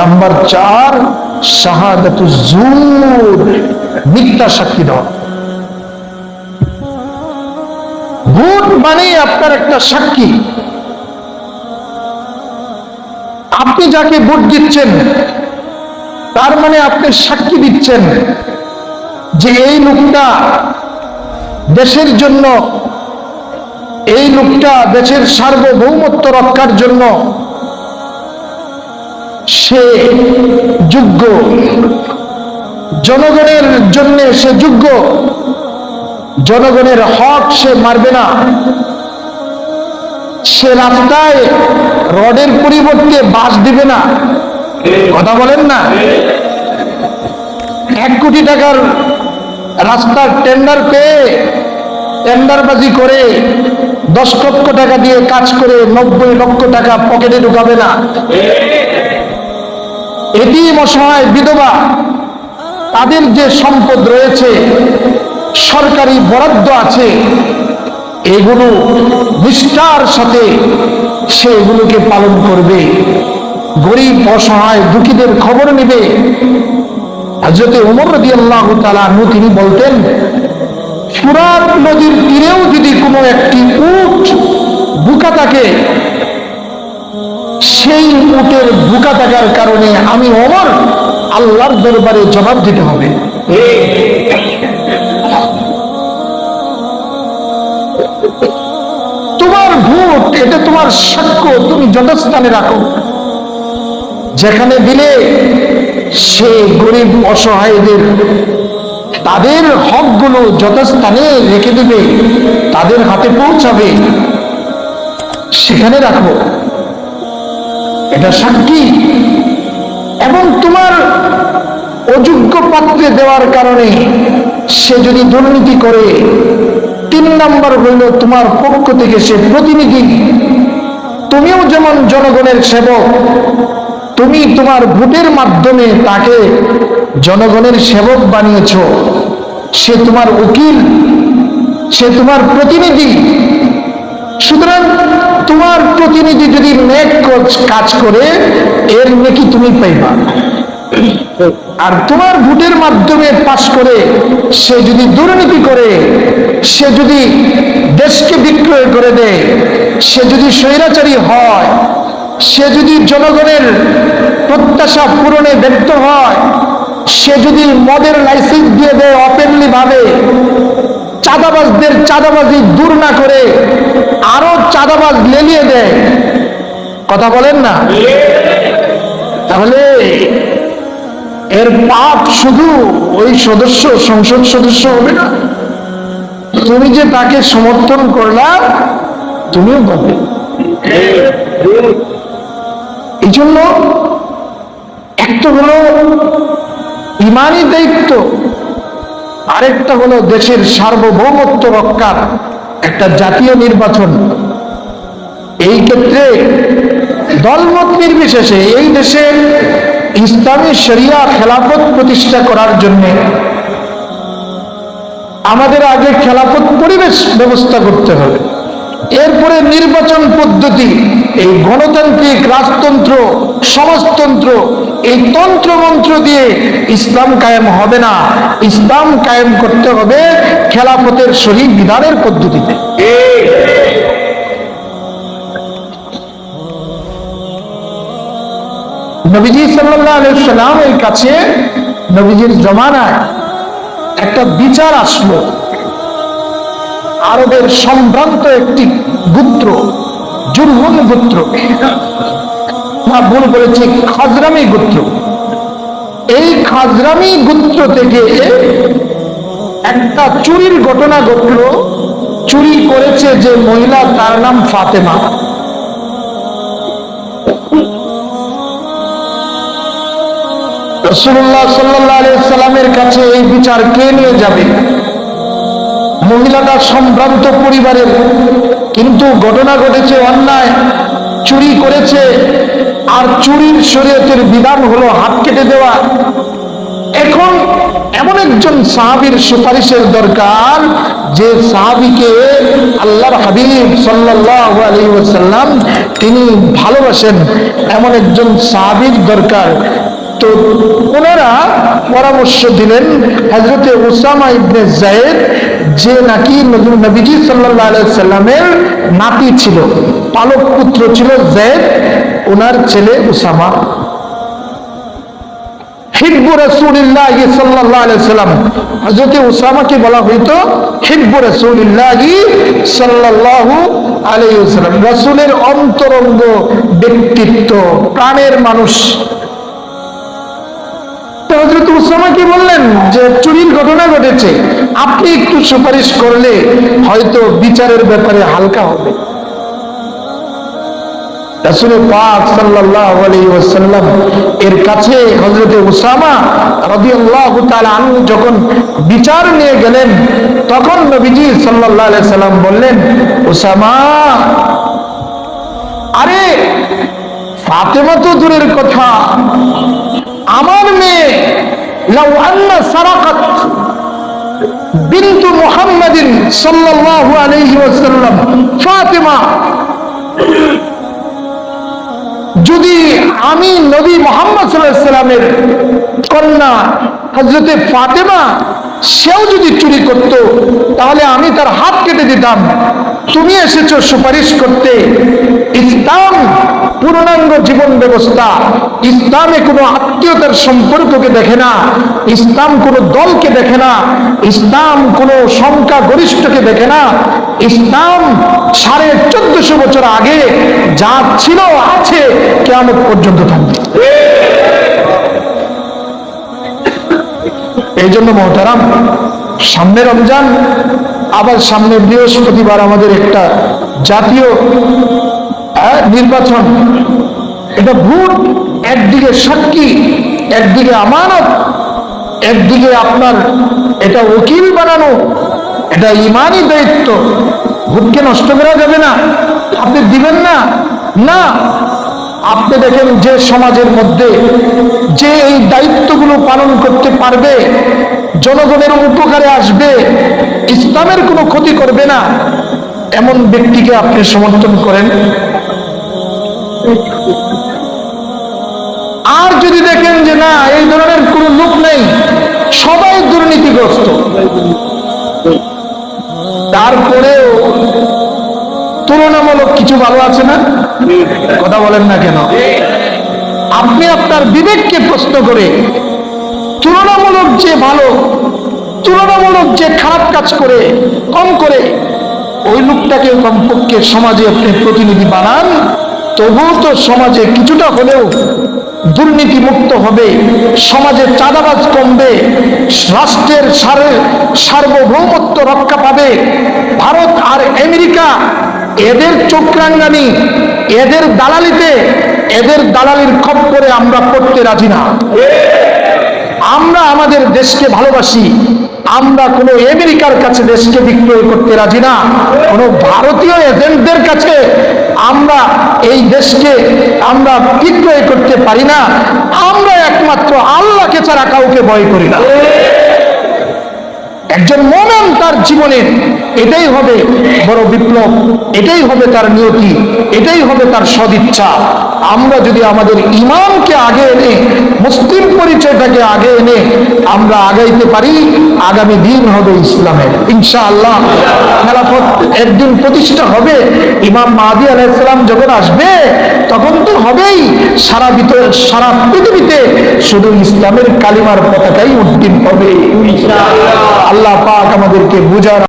Number চার শাহাদাতুজুর মিথ্যা সাক্ষী দেওয়া। ভোট মানে আপনার একটা সাক্ষী। আপনি যাকে ভোট দিচ্ছেন, তার মানে আপনি সাক্ষী দিচ্ছেন যে এই লোকটা দেশের জন্য, এই লোকটা দেশের সার্বভৌমত্ব রক্ষার জন্য সে যোগ্য। জনগণের জন্য সে যোগ্য। জনগণের হক সে মারবে না। সে রাস্তায় রডের পরিবর্তে বাস দিবে না। কথা বলেন না? এক কোটি টাকার রাস্তার টেন্ডার পেয়ে টেন্ডারবাজি করে দশ লক্ষ টাকা দিয়ে কাজ করে নব্বই লক্ষ টাকা পকেটে ঢুকাবে না। এটি অসহায় বিধবা, তাদের যে সম্পদ রয়েছে, সরকারি বরাদ্দ আছে, এগুলো নিষ্ঠার সাথে সে এগুলোকে পালন করবে। গরিব অসহায় দুঃখীদের খবর নেবে। হজরতে উমর রদি আল্লাহ তালু তিনি বলতেন, ফুরাত নদীর তীরেও যদি কোনো একটি উট বুকা থাকে সেই উটের বুকা থাকার কারণে আমি অমর। আল্লাহর দরবারে জবাব দিতে হবে। তোমার ভোট এটা তোমার সাক্ষ্য, তুমি যথাস্থানে রাখো। যেখানে দিলে সে গরিব অসহায়দের, তাদের হকগুলো যথাস্থানে রেখে দিবে, তাদের হাতে পৌঁছাবে। সেখানে রাখো। এটা সাক্ষী। এবং তোমার অযোগ্য পাত্রে দেওয়ার কারণে সে যদি দুর্নীতি করে, তিন নম্বর হইল তোমার পক্ষ থেকে সে প্রতিনিধি। তুমিও যেমন জনগণের সেবক, তুমি তোমার ভোটের মাধ্যমে তাকে জনগণের সেবক বানিয়েছ। সে তোমার উকিল, সে তোমার প্রতিনিধি। সুতরাং তোমার প্রতিনিধি যদি কাজ করে, এর নেকি তুমি পাইবা। আর তোমার ভোটের মাধ্যমে পাশ করে, সে যদি দুর্নীতি করে, সে যদি দেশকে বিক্রয় করে দেয়, সে যদি স্বৈরাচারী হয়, সে যদি জনগণের প্রত্যাশা পূরণে ব্যক্ত হয়, সে যদি মদের লাইসেন্স দিয়ে দেয় অপেনলি ভাবে, চাঁদাবাজদের চাঁদাবাজি দূর না করে, আরও চাঁদাবাজ লেলিয়ে দেয়। কথা বলেন না? তাহলে এর পাপ শুধু ওই সদস্য, সংসদ সদস্য হবে না। তুমি যে তাকে সমর্থন করলা, তুমিও পাবে। এই জন্য একটা হলো ইমানি দায়িত্ব, আরেকটা হলো দেশের সার্বভৌমত্ব রক্ষার একটা জাতীয় নির্বাচন। এই ক্ষেত্রে দলমত নির্বিশেষে এই দেশে ইসলামী শরিয়া খেলাফত প্রতিষ্ঠা করার জন্য আমাদের আগে খেলাফত পরিবেশ ব্যবস্থা করতে হবে। এরপরে নির্বাচন পদ্ধতি, এই গণতান্ত্রিক রাজতন্ত্র, সমাজতন্ত্র, এই তন্ত্রমন্ত্র দিয়ে ইসলাম কায়েম হবে না। ইসলাম কায়েম করতে হবে খেলাফতের শহীদ বিধানের পদ্ধতিতে। নবীজি সাল্লাম এর কাছে নবীজির জমানায় একটা বিচার আসলো। আরবের সম্ভ্রান্ত একটি গুত্র, জুরহুন গুত্র। ভুল বলেছি খাজরামি গুত্র। এই খাজরামি গুত্র থেকে একটা চুরির ঘটনা ঘটল। চুরি করেছে যে মহিলা, তার নাম ফাতেমা। রসুল্লাহ সাল্লাহ সাল্লামের কাছে এই বিচার কে নিয়ে যাবে? মহিলাটা সম্ভ্রান্ত পরিবারের, কিন্তু ঘটনা ঘটেছে অন্যায়, চুরি করেছে, আর চুরির শরীয়তের বিধান হলো হাত কেটে দেওয়া। এখন এমন একজন সাহাবীর সুপারিশের দরকার, যে সাহাবিকে আল্লাহর হাবিব ওয়াসাল্লাম তিনি ভালোবাসেন। এমন একজন সাহাবীর দরকার তো ওনারা পরামর্শ দিলেন হজরতে ওসামা ইবনে জায়েদ যে নাকি নবীজি আলাইহি সাল্লামের নাতি ছিল, পালক পুত্র ছিল জায়েদ ওনার ছেলে ওসামা রাসূলিল্লাহ আলাইহি সাল্লাম। উসামাকে বলা রাসূলিল্লাহ রাসূলের অন্তরঙ্গ ব্যক্তিত্ব, প্রাণের মানুষ। তো হযরত উসামাকে বললেন? যে চুরির ঘটনা ঘটেছে, আপনি একটু সুপারিশ করলে হয়তো বিচারের ব্যাপারে হালকা হবে। পাক ওয়াসাল্লাম এর কাছে উসামা যখন বিচার নিয়ে গেলেন, তখন নবীজি আলাইহি সাল্লাম বললেন, উসামা, আরে, ফাতেমা তো দূরের কথা। আমার মেয়ে, লাউ আন্না সারাকাত বিনতু মুহাম্মাদিন সাল্লাল্লাহু আলাইহি ওয়াসাল্লাম, ফাতেমা। যদি আমি নবী মোহাম্মদ সাল্লামের কন্যা হজরতে ফাতেমা সেও যদি চুরি করত, তাহলে আমি তার হাত কেটে দিতাম। তুমি এসেছ সুপারিশ করতে। ইসলাম পূর্ণাঙ্গ জীবন ব্যবস্থা। ইসলামে কোনো আত্মীয়তার সম্পর্ককে দেখে না। ইসলাম কোনো দলকে দেখে না। ইসলাম কোনো সংখ্যা গরিষ্ঠকে দেখে না। ইসলাম সাড়ে চোদ্দশো বছর আগে যা ছিল, আছে কেমন পর্যন্ত থাকবে। এই জন্য মহতারাম, সামনে রমজান, আবার সামনে বৃহস্পতিবার আমাদের একটা জাতীয় নির্বাচন। এটা ভোট, একদিকে সাক্ষী, একদিকে আমানত, একদিকে আপনার এটা উকিল বানানো, এটা ইমানই দায়িত্ব। ভোটকে নষ্ট করা যাবে না। আপনি দিবেন না? না। আপনি দেখেন যে সমাজের মধ্যে যে এই দায়িত্বগুলো পালন করতে পারবে, জনগণের উপকারে আসবে, ইসলামের কোনো ক্ষতি করবে না, এমন ব্যক্তিকে আপনি সমর্থন করেন? আর যদি দেখেন যে না, এই ধরনের কোনো লোক নেই, সবাই দুর্নীতিগ্রস্ত। তারপরেও তুলনামূলক কিছু ভালো আছে না? কথা বলেন না কেন? আপনি আপনার বিবেককে প্রশ্ন করে তুলনামূলক যে ভালো, তুলনামূলক যে খারাপ কাজ করে, কম করে, ওই লোকটাকে কমপক্ষে সমাজে আপনি প্রতিনিধি বানান, তবুও তো সমাজে কিছুটা হলেও দুর্নীতি মুক্ত হবে, সমাজে চাঁদাবাজ কমবে, রাষ্ট্রের সারে সার্বভৌমত্ব রক্ষা পাবে, ভারত আর আমেরিকা এদের চোখরাঙ্গানি এদের দালালিতে, এদের দালালির খপ্পরে আমরা পড়তে রাজি না। আমরা আমাদের দেশকে ভালোবাসি, আমরা কোনো আমেরিকার কাছে দেশকে বিক্রয় করতে রাজি না, কোনো ভারতীয় এজেন্টদের কাছে আমরা এই দেশকে আমরা বিক্রয় করতে পারি না। আমরা একমাত্র আল্লাহকে ছাড়া কাউকে ভয় করি না। একজন মোমেন তার জীবনে এটাই হবে বড় বিপ্লব, এটাই হবে তার নিয়তি, এটাই হবে তার সদিচ্ছা। আমরা যদি আমাদের ইমামকে আগে এনে মুসলিম পরিচয়টাকে আগে এনে আমরা আগাইতে পারি আগামী দিন হবে ইসলামের। ইনশা আল্লাহ খেলাফত একদিন প্রতিষ্ঠা হবে। ইমাম মাহাদি আলাইসালাম যখন আসবে তখন তো হবেই। সারা ভিতর সারা পৃথিবীতে শুধু ইসলামের কালিমার পতাকাই উদ্দিন হবে। আল্লাহ পাক আমাদেরকে বুঝার